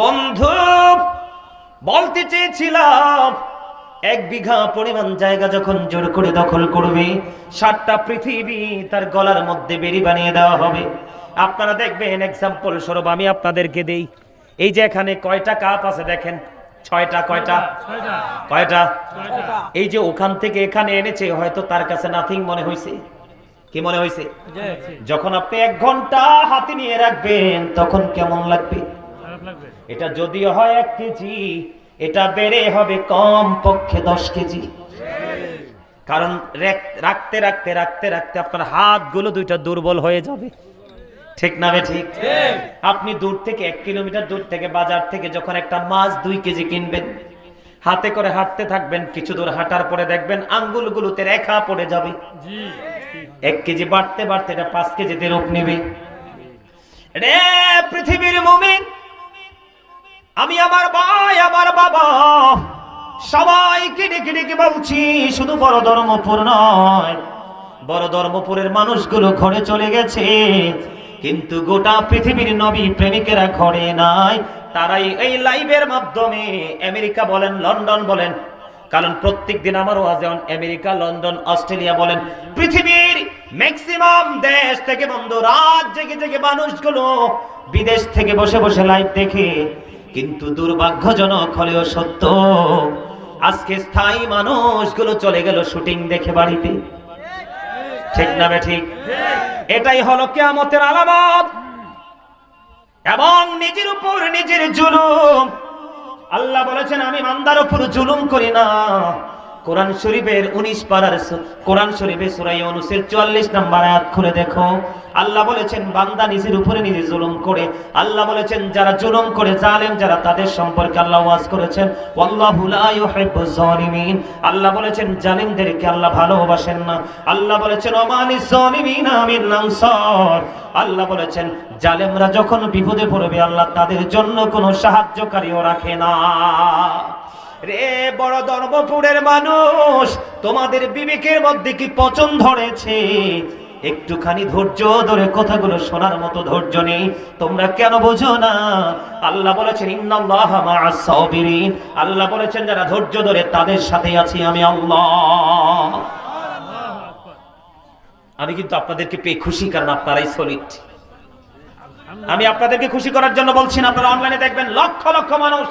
বন্ধু বলতে চেয়েছিলাম এক বিঘা পরিমাণ জায়গা যখন জোর করে দখল করবে সাতটা পৃথিবী তার গলার মধ্যে বেরি বানিয়ে দেওয়া হবে। আপনারা দেখবেন এক্সাম্পল স্বরূপ আমি আপনাদেরকে দেই। এই যে এখানে কয়টা কাপ আছে দেখেন ছয়টা কয়টা? কয়টা? এই যে ওখান থেকে এখানে এনেছে হয়তো তার কাছে নাথিং মনে হয়েছে কি মনে হয়েছে। যখন আপনি এক ঘণ্টা হাতে নিয়ে রাখবেন তখন কেমন লাগবে? এটা যদিও হয় এক কেজি এটা বেড়ে হবে কম পক্ষে দশ কেজি। কারণ রাখতে রাখতে রাখতে রাখতে আপনার হাতগুলো দুইটা দুর্বল হয়ে যাবে। ঠিক না বে ঠিক? আপনি দূর থেকে এক কিলোমিটার দূর থেকে বাজার থেকে যখন একটা মাছ দুই কেজি কিনবেন হাতে করে হাঁটতে থাকবেন কিছু দূর হাঁটার পরে দেখবেন আঙ্গুলগুলোতে রেখা পড়ে যাবে। এক কেজি বাড়তে বাড়তে এটা পাঁচ কেজিতে রূপ নেবে। আমি আমার ভাই, আমার বাবা। সবাইকে ডেকে ডেকে বলছি, শুধু বড় ধর্মপুর নয়। বড় ধর্মপুরের মানুষগুলো ঘরে চলে গেছে। কিন্তু গোটা পৃথিবীর নবী প্রেমিকেরা ঘরে নাই। তারাই এই লাইভের মাধ্যমে আমেরিকা বলেন, লন্ডন বলেন। কারণ প্রত্যেক দিন আমার অন আমেরিকা, লন্ডন, অস্ট্রেলিয়া বলেন, পৃথিবীর ম্যাক্সিমাম দেশ থেকে বন্ধু রাত জেগে জেগে মানুষগুলো বিদেশ থেকে বসে বসে লাইভ দেখে কিন্তু দুর্ভাগ্যজনক হলেও সত্য, আজকে স্থায়ী মানুষগুলো চলে গেল শুটিং দেখে বাড়িতে। ঠিক না ঠিক? এটাই হলো কেয়ামতের আলামত। এবং নিজের উপর নিজের জুলুম। আল্লাহ বলেছেন, আমি মান্দার উপর জুলুম করি না। কোরআন শরীফের উনিশ পারার সু- কোরআন শরীফে সুরাই অনুসের চুয়াল্লিশ নাম্বার আয়াত খুলে দেখো। আল্লাহ বলেছেন, বান্দা নিজের উপরে নিজে জুলুম করে। আল্লাহ বলেছেন, যারা জুলুম করে, জালেম যারা, তাদের সম্পর্কে আল্লাহ ওয়াজ করেছেন। আল্লাহ বলেছেন, জালিমদেরকে আল্লাহ ভালোবাসেন না। আল্লাহ বলেছেন আল্লাহ বলেছেন, জালেমরা যখন বিপদে পড়বে, আল্লাহ তাদের জন্য কোনো সাহায্যকারীও রাখে না। রে বড় ধর্মপুরের মানুষ, তোমাদের বিবেকের মধ্যে কি পচন ধরেছে? একটুখানি ধৈর্য ধরে কথাগুলো শোনার মতো ধৈর্য নেই। তোমরা কেন বোঝো না? আল্লাহ বলেছেন, ইন্নাল্লাহা মা'আস সাবিরিন। আল্লাহ বলেছেন, যারা ধৈর্য ধরে তাদের সাথে আছি আমি আমি কিন্তু আপনাদেরকে পেয়ে খুশি, কারণ আপনারাই সলিড আমি আপনাদেরকে খুশি করার জন্য বলছি না, আপনারা অনলাইনে দেখবেন লক্ষ লক্ষ মানুষ।